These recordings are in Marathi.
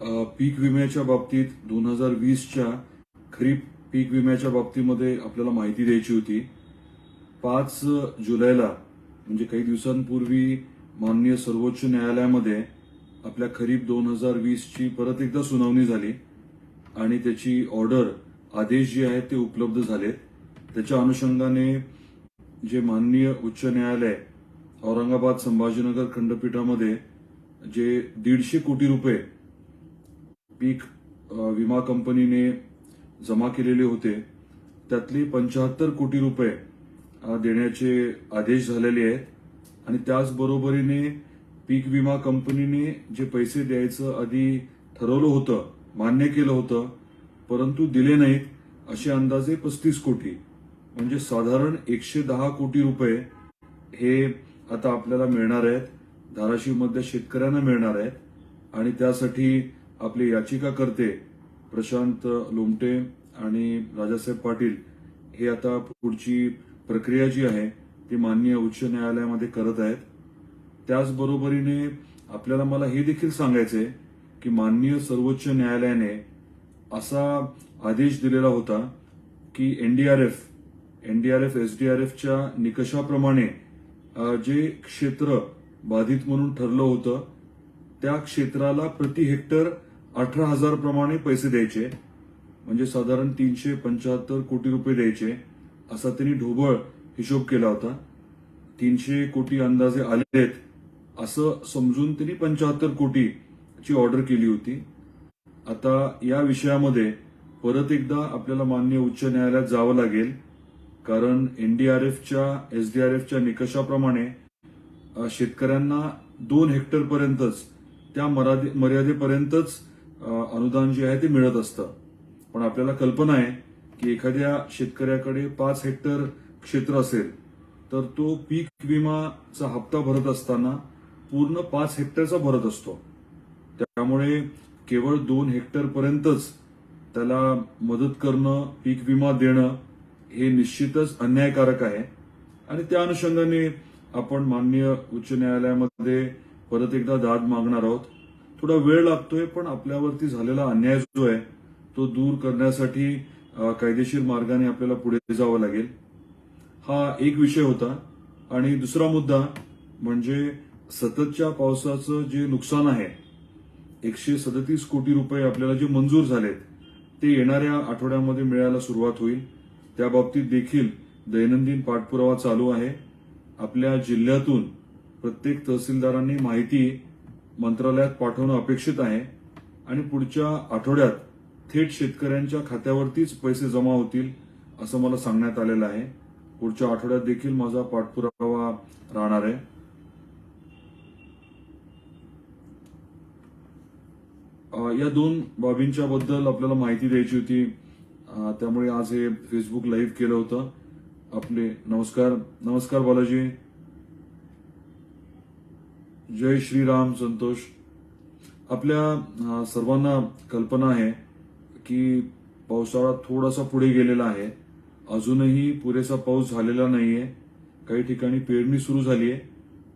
पीक विम्याच्या बाबतीत दोन हजार वीसच्या खरीप पीक विम्याच्या बाबतीमध्ये आपल्याला माहिती द्यायची होती. पाच जुलैला म्हणजे काही दिवसांपूर्वी माननीय सर्वोच्च न्यायालयामध्ये आपल्या खरीप दोन हजार वीसची परत एकदा सुनावणी झाली आणि त्याची ऑर्डर आदेश जे आहेत ते उपलब्ध झालेत. त्याच्या अनुषंगाने जे माननीय उच्च न्यायालय औरंगाबाद संभाजीनगर खंडपीठामध्ये जे दीडशे कोटी रुपये पीक विमा कंपनीने जमा केलेले होते. त्यातली पंचाहत्तर कोटी रुपये देण्याचे आदेश झालेले आहेत. आणि त्याचबरोबरीने पीक विमा कंपनीने जे पैसे द्यायचं आधी ठरवलं होतं मान्य केलं होतं परंतु दिले नाहीत असे अंदाजे पस्तीस कोटी. म्हणजे साधारण एकशे दहा कोटी रुपये हे आता आपल्याला मिळणार आहेत. धाराशिवमधल्या शेतकऱ्यांना मिळणार आहेत. आणि त्यासाठी आपले याचिकाकर्ते प्रशांत लोमटे आणि राजासाहेब पाटील. हे आता पुढची प्रक्रिया जी आहे ती माननीय उच्च न्यायालयामध्ये करत आहेत. त्याचबरोबरीने आपल्याला मला हे देखील सांगायचंय की माननीय सर्वोच्च न्यायालयाने असा आदेश दिलेला होता की एनडीआरएफ एनडीआरएफ एसडीआरएफच्या निकषाप्रमाणे जे क्षेत्र बाधित म्हणून ठरलं होतं त्या क्षेत्राला प्रति हेक्टर अठरा हजार प्रमाणे पैसे द्यायचे. म्हणजे साधारण तीनशे पंच्याहत्तर कोटी रुपये द्यायचे. असा त्यांनी ढोबळ हिशोब केला होता. तीनशे कोटी अंदाजे आलेत. असं समजून त्यांनी पंच्याहत्तर कोटीची ऑर्डर केली होती. आता या विषयामध्ये परत एकदा आपल्याला मान्य उच्च न्यायालयात जावं लागेल. कारण एनडीआरएफच्या एसडीआरएफच्या निकषाप्रमाणे शेतकऱ्यांना दोन हेक्टरपर्यंतच त्या मर्यादेपर्यंतच अनुदान जे आहे ते मिळत असतं. पण आपल्याला कल्पना आहे की एखाद्या शेतकऱ्याकडे पाच हेक्टर क्षेत्र असेल तर तो पीक विमाचा हप्ता भरत असताना पूर्ण पाच हेक्टरचा भरत असतो. त्यामुळे केवळ दोन हेक्टरपर्यंतच त्याला मदत करणं पीक विमा देणं हे निश्चितच अन्यायकारक आहे. आणि त्या अनुषंगाने आपण माननीय उच्च न्यायालयामध्ये परत एकदा दाद मागणार आहोत. थोडा वेळ लागतोय पण आपल्यावरती झालेला अन्याय जो आहे तो दूर करण्यासाठी कायदेशीर मार्गाने आपल्याला पुढे जावं लागेल. हा एक विषय होता. आणि दुसरा मुद्दा म्हणजे सततच्या पावसाचं जे नुकसान आहे एकशे सदतीस कोटी रुपये आपल्याला जे मंजूर झालेत ते येणाऱ्या आठवड्यामध्ये मिळायला सुरुवात होईल. त्याबाबतीत देखील दैनंदिन पाठपुरावा चालू आहे. आपल्या जिल्ह्यातून प्रत्येक तहसीलदारांनी माहिती मंत्रालयात पाठवणं अपेक्षित आहे आणि पुढच्या आठवड्यात थेट शेतकऱ्यांच्या खात्यावरतीच पैसे जमा होतील असं मला सांगण्यात आलेलं आहे. पुढच्या आठवड्यात देखील माझा पाठपुरावा राहणार आहे. या दोन बाबींच्या बद्दल आपल्याला माहिती द्यायची होती. त्यामुळे आज हे फेसबुक लाईव्ह केलं होतं. आपले नमस्कार. नमस्कार बालाजी. जय श्रीराम संतोष. आपल्या सर्वांना कल्पना आहे की पावसाळा थोडासा पुढे गेलेला आहे. अजूनही पुरेसा पाऊस झालेला नाहीये. काही ठिकाणी पेरणी सुरू झाली आहे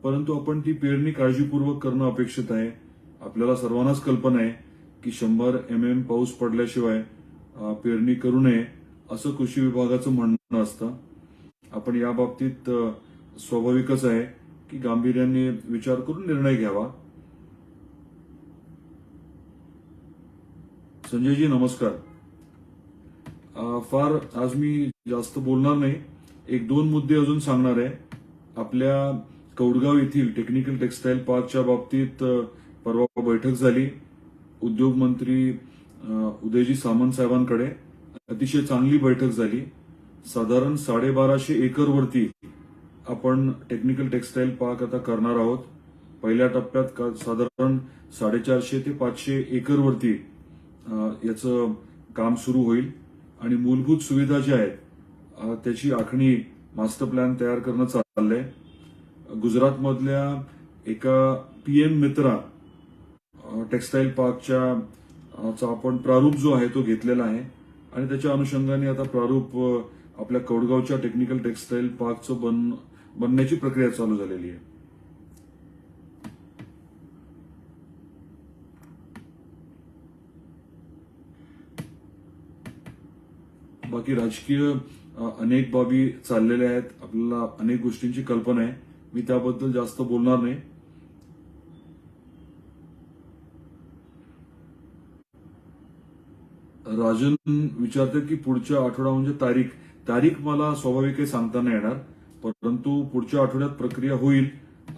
परंतु आपण ती पेरणी काळजीपूर्वक करणं अपेक्षित आहे. आपल्याला सर्वांनाच कल्पना आहे की शंभर एम एम पाऊस पडल्याशिवाय पेरणी करू नये असं कृषी विभागाचं म्हणणं असतं. आपण या बाबतीत स्वाभाविकच आहे. की गांभीर्याने विचार करून निर्णय घ्यावा. संजयजी नमस्कार. फार आज मी जास्त बोलणार नाही. एक दोन मुद्दे अजून सांगणार आहे. आपल्या कौडगाव येथील टेक्निकल टेक्सटाईल पार्कच्या बाबतीत परवा बैठक झाली. उद्योग मंत्री उदयजी सामंत साहेबांकडे अतिशय चांगली बैठक झाली. साधारण साडेबाराशे एकरवरती आपण टेक्निकल टेक्सटाईल पार्क आता करणार आहोत. पहिल्या टप्प्यात साधारण साडेचारशे ते पाचशे एकरवरती याचं काम सुरू होईल. आणि मूलभूत सुविधा ज्या आहेत त्याची आखणी मास्टर प्लॅन तयार करणं चाललंय. गुजरातमधल्या एका पीएम मित्रा टेक्सटाईल पार्कच्या चा आपण प्रारूप जो आहे तो घेतलेला आहे. आणि त्याच्या अनुषंगाने आता प्रारूप आपल्या कौडगावच्या टेक्निकल टेक्सटाईल पार्कचं बन बनण्याची प्रक्रिया चालू झालेली आहे. बाकी राजकीय अनेक बाबी चाललेल्या आहेत. आपल्याला अनेक गोष्टींची कल्पना आहे. मी त्याबद्दल जास्त बोलणार नाही. राजन विचारतात की पुढच्या आठवडा म्हणजे तारीख. तारीख मला स्वाभाविक काही सांगता नाही येणार. परंतु पुढच्या आठवड्यात प्रक्रिया होईल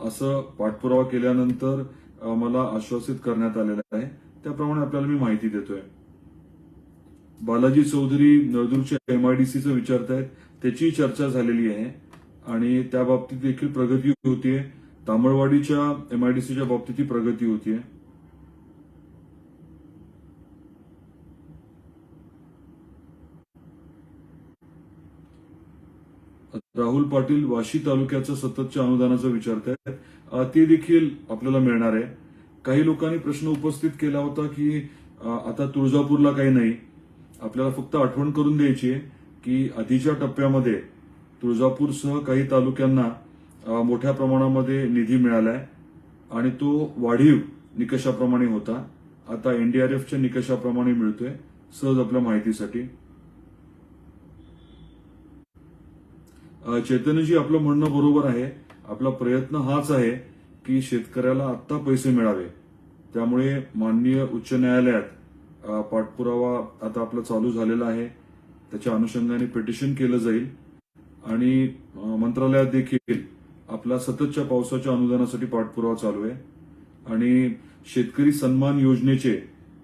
असं पाठपुरावा केल्यानंतर मला आश्वासित करण्यात आलेलं आहे. त्याप्रमाणे आपल्याला मी माहिती देतोय. बालाजी चौधरी नळदूरच्या एमआयडीसीचं विचारतायत त्याची चर्चा झालेली आहे. आणि त्या बाबतीत देखील प्रगती होतीये. तामळवाडीच्या एमआयडीसीच्या बाबतीत ही प्रगती होतीये. राहुल पाटील वाशी तालुक्याचं सततच्या अनुदानाचा विचारत आहेत ते देखील आपल्याला मिळणार आहे. काही लोकांनी प्रश्न उपस्थित केला होता की आता तुळजापूरला काही नाही. आपल्याला फक्त आठवण करून द्यायची आहे की आधीच्या टप्प्यामध्ये तुळजापूरसह काही तालुक्यांना मोठ्या प्रमाणामध्ये निधी मिळालाय आणि तो वाढीव निकषाप्रमाणे होता. आता एनडीआरएफच्या निकषाप्रमाणे मिळतोय सहज आपल्या माहितीसाठी. चैतन्यजी आपलं म्हणणं बरोबर आहे. आपला प्रयत्न हाच आहे की शेतकऱ्याला आत्ता पैसे मिळावे. त्यामुळे माननीय उच्च न्यायालयात पाठपुरावा आता आपला चालू झालेला आहे. त्याच्या अनुषंगाने पिटिशन केलं जाईल. आणि मंत्रालयात देखील आपला सततच्या पावसाच्या अनुदानासाठी पाठपुरावा चालू आहे. आणि शेतकरी सन्मान योजनेचे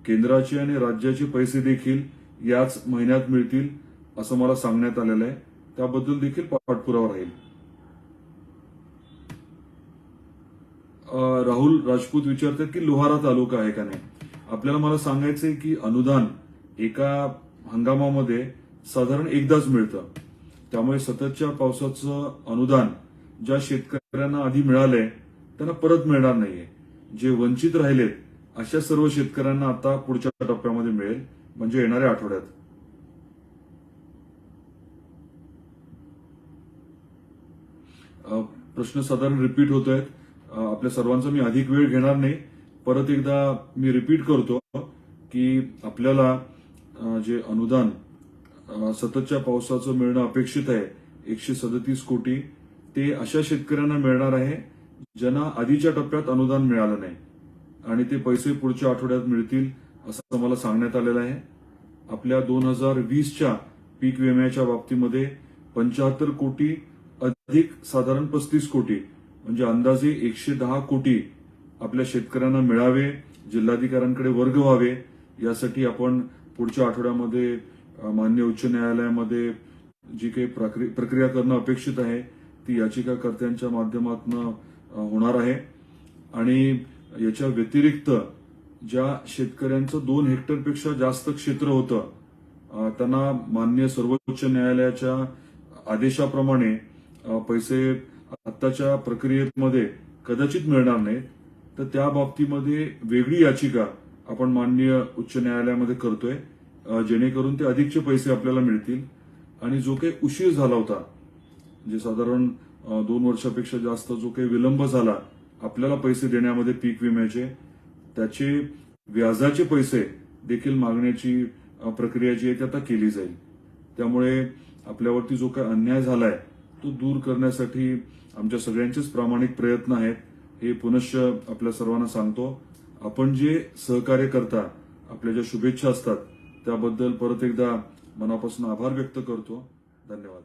केंद्राचे आणि राज्याचे पैसे देखील याच महिन्यात मिळतील असं मला सांगण्यात आलेलं आहे. त्याबद्दल देखील पाठपुरावा राहील. राहुल राजपूत विचारतात की लोहारा तालुका आहे का नाही? आपल्याला मला सांगायचंय की अनुदान एका हंगामामध्ये साधारण एकदाच मिळतं. त्यामुळे सततच्या पावसाचं अनुदान ज्या शेतकऱ्यांना आधी मिळालंय त्यांना परत मिळणार नाहीये. जे वंचित राहिलेत अशा सर्व शेतकऱ्यांना आता पुढच्या टप्प्यामध्ये मिळेल म्हणजे येणाऱ्या आठवड्यात. प्रश्न साधारण रिपीट होत आहेत. आपल्या सर्वांचा मी अधिक वेळ घेणार नाही. परत एकदा मी रिपीट करतो की आपल्याला जे अनुदान सततच्या पावसाचं मिळणं अपेक्षित आहे एकशे सदतीस कोटी ते अशा शेतकऱ्यांना मिळणार आहे ज्यांना आधीच्या टप्प्यात अनुदान मिळालं नाही. आणि ते पैसे पुढच्या आठवड्यात मिळतील असं मला सांगण्यात आलेलं आहे. आपल्या दोन हजार वीसच्या पीक विम्याच्या बाबतीमध्ये पंच्याहत्तर कोटी अधिक साधारण पस्तीस कोटी म्हणजे अंदाजे एकशे दहा कोटी आपल्या शेतकऱ्यांना मिळावे जिल्हाधिकाऱ्यांकडे वर्ग व्हावे यासाठी आपण पुढच्या आठवड्यामध्ये मान्य उच्च न्यायालयामध्ये जी काही प्रक्रिया करणं अपेक्षित आहे ती याचिकाकर्त्यांच्या माध्यमातून होणार आहे. आणि याच्या व्यतिरिक्त ज्या शेतकऱ्यांचं दोन हेक्टरपेक्षा जास्त क्षेत्र होतं त्यांना मान्य सर्वोच्च न्यायालयाच्या आदेशाप्रमाणे पैसे आत्ताच्या प्रक्रियेमध्ये कदाचित मिळणार नाहीत. तर त्या बाबतीमध्ये वेगळी याचिका आपण माननीय उच्च न्यायालयामध्ये करतोय जेणेकरून ते अधिकचे पैसे आपल्याला मिळतील. आणि जो काही उशीर झाला होता म्हणजे साधारण दोन वर्षापेक्षा जास्त जो काही विलंब झाला आपल्याला पैसे देण्यामध्ये पीक विम्याचे त्याचे व्याजाचे पैसे देखील मागण्याची प्रक्रिया जी आहे ती आता केली जाईल. त्यामुळे आपल्यावरती जो काही अन्याय झालाय तो दूर करण्यासाठी आमच्या सगळ्यांचेच प्रामाणिक प्रयत्न आहेत. हे पुनश्च आपल्या सर्वांना सांगतो. आपण जे सहकार्य करता आपल्या ज्या शुभेच्छा असतात त्याबद्दल परत एकदा मनापासून आभार व्यक्त करतो. धन्यवाद.